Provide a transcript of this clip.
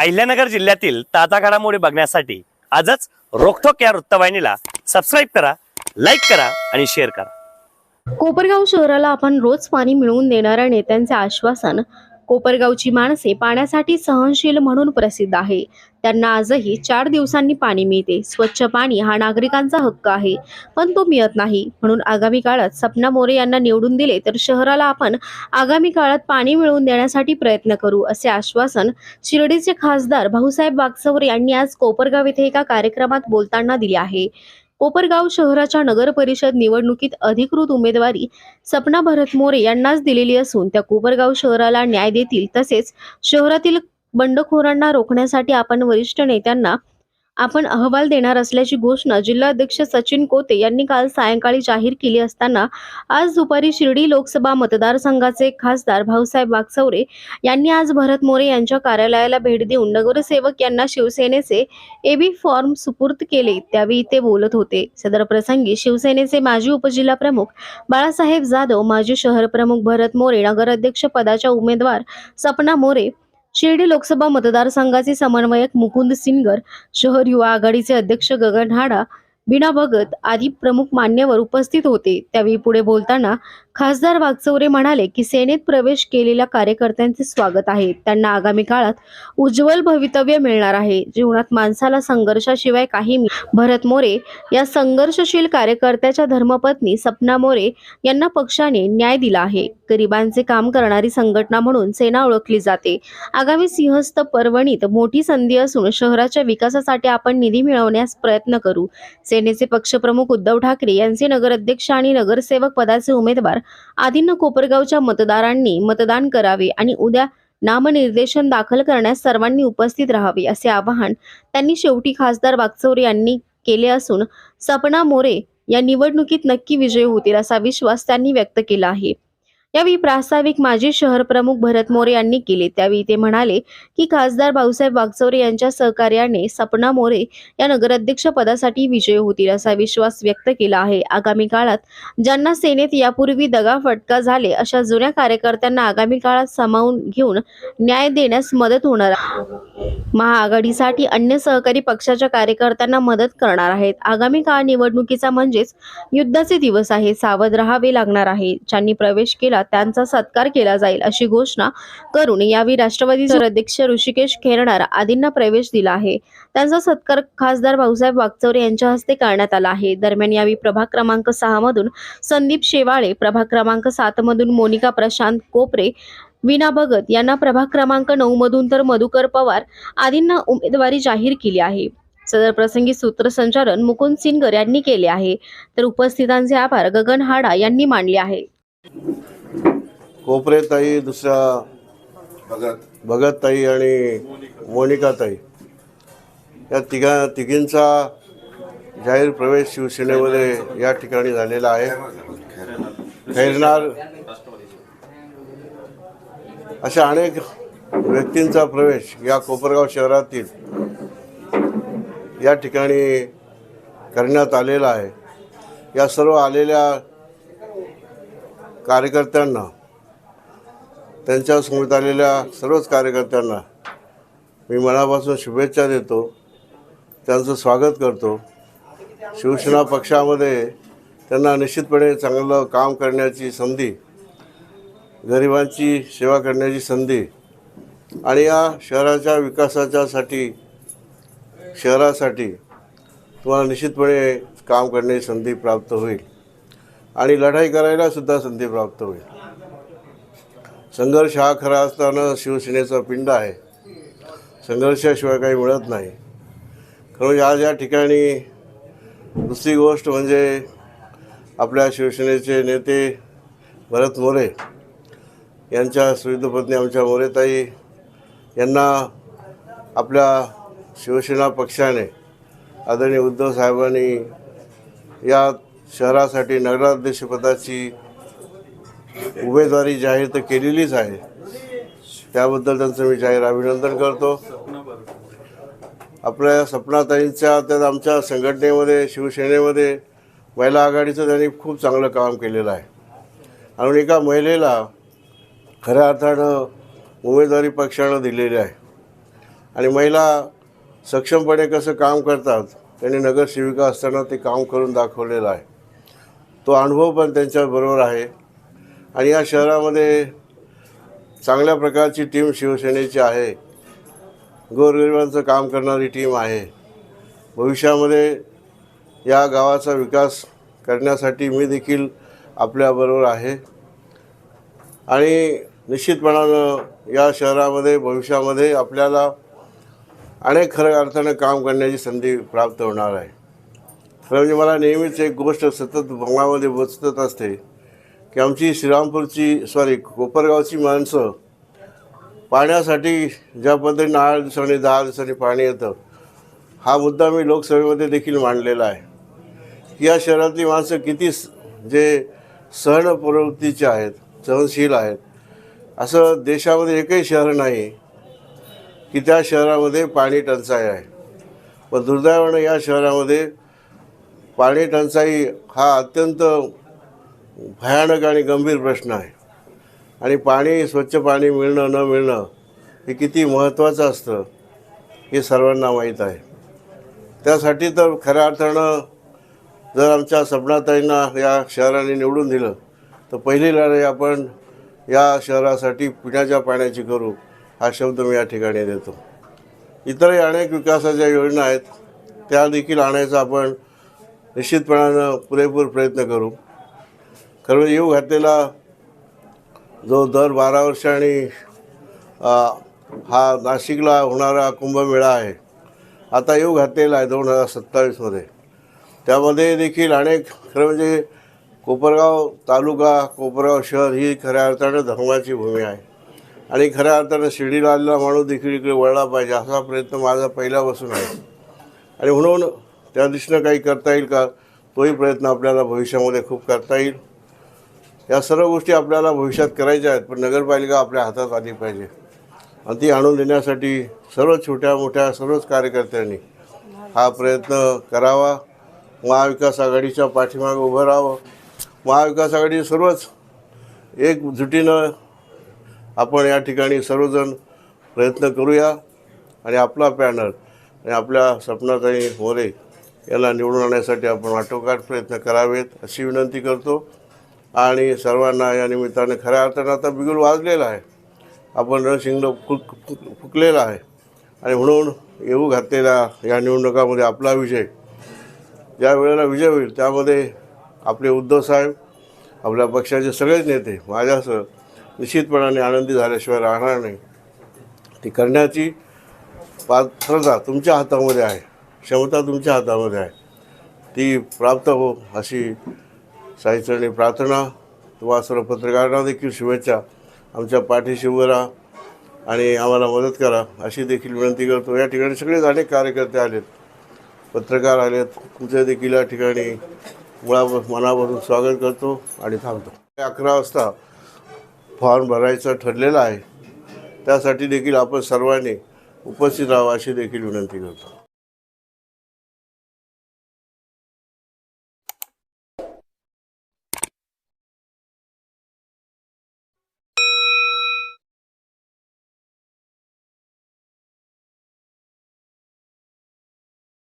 अहिल्यानगर जिल्ह्यातील ताजा घडामोडी बघण्यासाठी आजच रोखोक या वृत्तवाहिनीला सबस्क्राईब करा लाईक करा आणि शेअर करा. कोपरगाव शहराला आपण रोज पाणी मिळवून देणाऱ्या नेत्यांचे आश्वासन कोपरगावची माणसे पाण्यासाठी सहनशील म्हणून प्रसिद्ध आहे. त्यांना आजही चार दिवसांनी पाणी मिळते. स्वच्छ पाणी हा नागरिकांचा हक्क आहे. पण तो मिळत नाही. म्हणून आगामी काळात सपना मोरे यांना निवडून दिले तर शहराला आपण आगामी काळात पाणी मिळवून देण्यासाठी प्रयत्न करू असे आश्वासन शिर्डीचे खासदार भाऊसाहेब वागचौरे यांनी आज कोपरगाव येथे एका कार्यक्रमात बोलताना दिले आहे. कोपरगाव शहराच्या नगर परिषद निवडणुकीत अधिकृत उमेदवारी सपना भरत मोरे यांनाच दिलेली असून त्या कोपरगाव शहराला न्याय देतील तसेच शहरातील बंडखोरांना रोखण्यासाठी आपण वरिष्ठ नेत्यांना आपण अहवाल देणार असल्याची घोषणा जिल्हाध्यक्ष सचिन कोते यांनी काल सायंकाळी जाहीर केली असताना आज दुपारी शिर्डी लोकसभा मतदारसंघाचे खासदार भाऊसाहेब वागचौरे यांनी आज भरत मोरे यांच्या कार्यालयाला भेट देऊन नगरसेवक यांना शिवसेनेचे एबी फॉर्म सुपूर्द केले त्यावेळी ते बोलत होते. सदर प्रसंगी शिवसेनेचे माजी उपजिल्हा प्रमुख बाळासाहेब जाधव माजी शहर प्रमुख भरत मोरे नगराध्यक्ष पदाच्या उमेदवार सपना मोरे शिर्डी लोकसभा मतदारसंघाचे समन्वयक मुकुंद सिनगर शहर युवा आघाडीचे अध्यक्ष गगन हाडा बिना भगत आदी प्रमुख मान्यवर उपस्थित होते. त्यावेळी पुढे बोलताना खासदार वागचौरे म्हणाले की सेनेत प्रवेश केलेल्या कार्यकर्त्यांचे स्वागत आहे. त्यांना आगामी काळात उज्ज्वल भवितव्य मिळणार आहे. जीवनात माणसाला संघर्षाशिवाय काही भरत मोरे या संघर्षशील कार्यकर्त्याच्या धर्मपत्नी सपना मोरे यांना पक्षाने न्याय दिला आहे. गरिबांचे काम करणारी संघटना म्हणून सेना ओळखली जाते. आगामी सिंहस्थ पर्वणीत मोठी संधी असून शहराच्या विकासासाठी आपण निधी मिळवण्यास प्रयत्न करू. सेनेचे पक्षप्रमुख उद्धव ठाकरे यांचे नगराध्यक्ष आणि नगरसेवक पदाचे उमेदवार आदींना कोपरगावच्या मतदारांनी मतदान करावे आणि उद्या नामनिर्देशन दाखल करण्यास सर्वांनी उपस्थित राहावे असे आवाहन त्यांनी शेवटी खासदार वागचौरे यांनी केले असून सपना मोरे या निवडणुकीत नक्की विजयी होतील असा विश्वास त्यांनी व्यक्त केला आहे. यावेळी प्रास्ताविक माजी शहर प्रमुख भरत मोरे यांनी केले त्यावेळी ते म्हणाले की खासदार भाऊसाहेब वागचौरे यांच्या सहकार्याने सपना मोरे या नगराध्यक्ष पदासाठी विजय होतील असा विश्वास व्यक्त केला आहे आगामी काळात ज्यांना सेनेत यापूर्वी दगा फटका झाले अशा जुन्या कार्यकर्त्यांना आगामी काळात सामावून घेऊन न्याय देण्यास मदत होणार आहे. महाआघाडीसाठी अन्य सहकारी पक्षाच्या कार्यकर्त्यांना मदत करणार आहेत. आगामी काळ निवडणुकीचा म्हणजेच युद्धाचे दिवस आहे सावध राहावे लागणार आहे. ज्यांनी प्रवेश केला त्यांचा सत्कार केला जाईल अशी घोषणा करून यावेळी राष्ट्रवादीचे अध्यक्ष ऋषिकेश खेरणार आदींना प्रवेश दिला आहे. त्यांचा सत्कार खासदार भाऊसाहेब वागचौरे यांच्या हस्ते करण्यात आला आहे. दरम्यान यावेळी प्रभाग क्रमांक सहा मधून संदीप शेवाळे प्रभाग क्रमांक सात मधून मोनिका प्रशांत कोपरे विना भगत यांना प्रभाग क्रमांक नऊ मधून तर मधुकर पवार आदींना उमेदवारी जाहीर केली आहे. सदर प्रसंगी सूत्रसंचालन मुकुंद सिनगर यांनी केले आहे. तर उपस्थितांचे आभार गगन हाडा यांनी मानले आहे. कोपरेताई दुसऱ्या भगत. भगतताई आणि मोनिकाताई. या तिघा तिघींचा जाहीर प्रवेश शिवसेनेमध्ये या ठिकाणी झालेला आहे. खैरनार अशा अनेक व्यक्तींचा प्रवेश या कोपरगाव शहरातील या ठिकाणी करण्यात आलेला आहे. या सर्व आलेल्या कार्यकर्त्यांना त्यांच्यासमोर आलेल्या सर्वच कार्यकर्त्यांना मी मनापासून शुभेच्छा देतो. त्यांचं स्वागत करतो. शिवसेना पक्षामध्ये त्यांना निश्चितपणे चांगलं काम करण्याची संधी गरिबांची सेवा करण्याची संधी आणि या शहराच्या विकासाच्यासाठी शहरासाठी तुम्हाला निश्चितपणे काम करण्याची संधी प्राप्त होईल. आणि लढाई करायलासुद्धा संधी प्राप्त होईल. संघर्ष हा खरा असताना शिवसेनेचा पिंड आहे. संघर्षाशिवाय काही मिळत नाही. खरं म्हणजे आज या ठिकाणी दुसरी गोष्ट म्हणजे आपल्या शिवसेनेचे नेते भरत मोरे यांच्या सुविधपत्नी आमच्या मोरेताई यांना आपल्या शिवसेना पक्षाने आदरणीय उद्धव साहेबांनी या शहरासाठी नगराध्यक्षपदाची उमेदवारी जाहीर तर केलेलीच आहे. त्याबद्दल त्यांचं मी जाहीर अभिनंदन करतो. आपल्या सपनाताईंच्या त्यात आमच्या संघटनेमध्ये शिवसेनेमध्ये महिला आघाडीचं त्यांनी खूप चांगलं काम केलेलं आहे. आणि एका महिलेला खऱ्या अर्थानं उमेदवारी पक्षानं दिलेली आहे. आणि महिला सक्षमपणे कसं काम करतात त्यांनी नगरसेविका असताना ते काम करून दाखवलेलं आहे. तो अनुभव पण त्यांच्याबरोबर आहे. आणि या शहरामध्ये चांगल्या प्रकारची टीम शिवसेनेची आहे. गोरगरिबांचं काम करणारी टीम आहे. भविष्यामध्ये या गावाचा विकास करण्यासाठी मी देखील आपल्याबरोबर आहे. आणि निश्चितपणानं या शहरामध्ये भविष्यामध्ये आपल्याला अनेक खऱ्या अर्थानं काम करण्याची संधी प्राप्त होणार आहे. खरं म्हणजे मला नेहमीच एक गोष्ट सतत मनामध्ये बसत असते की आमची श्रीरामपूरची सॉरी कोपरगावची माणसं पाण्यासाठी ज्या पद्धतीने आठ दिवसांनी दहा दिवसांनी पाणी येतं हा मुद्दा मी लोकसभेमध्ये देखील मांडलेला आहे. की या शहरातली माणसं किती जे सहन प्रवृत्तीचे आहेत सहनशील आहेत असं देशामध्ये एकही शहर नाही की त्या शहरामध्ये पाणी टंचाई आहे. पण दुर्दैवानं या शहरामध्ये पाणी टंचाई हा अत्यंत भयानक आणि गंभीर प्रश्न आहे. आणि पाणी स्वच्छ पाणी मिळणं न मिळणं हे किती महत्त्वाचं असतं हे सर्वांना माहीत आहे. त्यासाठी तर खऱ्या अर्थानं जर आमच्या सपनाताईंना या शहराने निवडून दिलं तर पहिली लढाई आपण या शहरासाठी पिण्याच्या पाण्याची करू हा शब्द मी या ठिकाणी देतो. इतरही अनेक विकासाच्या योजना आहेत. त्या देखील आणायचा आपण निश्चितपणानं पुरेपूर प्रयत्न करू. खरं येऊ घातलेला जो दर बारा वर्षांनी हा नाशिकला होणारा कुंभमेळा आहे. आता येऊ घातलेला आहे दोन हजार सत्तावीसमध्ये. त्यामध्ये देखील अनेक खरं म्हणजे कोपरगाव तालुका कोपरगाव शहर ही खऱ्या अर्थानं धर्माची भूमी आहे. आणि खऱ्या अर्थानं शिर्डीला आलेला माणूस देखील इकडे वळला पाहिजे असा प्रयत्न माझा पहिल्यापासून आहे. आणि म्हणून त्या दिशेनं काही करता येईल का तोही प्रयत्न आपल्याला भविष्यामध्ये खूप करता येईल. या सर्व गोष्टी आपल्याला भविष्यात करायच्या आहेत पण नगरपालिका आपल्या हातात आली पाहिजे. आणि ती आणून देण्यासाठी सर्व छोट्या मोठ्या सर्वच कार्यकर्त्यांनी हा प्रयत्न करावा. महाविकास आघाडीच्या पाठीमागं उभं राहावं. महाविकास आघाडी सर्वच एकजुटीनं आपण या ठिकाणी सर्वजण प्रयत्न करूया आणि आपला पॅनल आणि आपल्या सपनाताई मोरे याला निवडून आणण्यासाठी आपण आटोकाट प्रयत्न करावेत अशी विनंती करतो. आणि सर्वांना या निमित्ताने खऱ्या अर्थानं आता बिगुल वाजलेला आहे. आपण रणशिंगलं फुक फुकलेला आहे. आणि म्हणून येऊ घातलेल्या या निवडणुकामध्ये आपला विजय. ज्या वेळेला विजय होईल त्यामध्ये आपले उद्धव साहेब आपल्या पक्षाचे सगळेच नेते माझ्यासह निश्चितपणाने आनंदी झाल्याशिवाय राहणार नाही. ती करण्याची पात्रता तुमच्या हातामध्ये आहे. क्षमता तुमच्या हातामध्ये आहे. ती प्राप्त हो अशी साहित्याने प्रार्थना तुम्हा सर्व पत्रकारांना देखील शुभेच्छा. आमच्या पाठीशी उभं राहा आणि आम्हाला मदत करा अशी देखील विनंती करतो. या ठिकाणी सगळेच अनेक कार्यकर्ते आलेत. पत्रकार आलेत. तुमचे देखील या ठिकाणी मुळा मनावरून स्वागत करतो आणि थांबतो. अकरा वाजता फॉर्म भरायचं ठरलेलं आहे. त्यासाठी देखील आपण सर्वांनी उपस्थित राहावं अशी देखील विनंती करतो.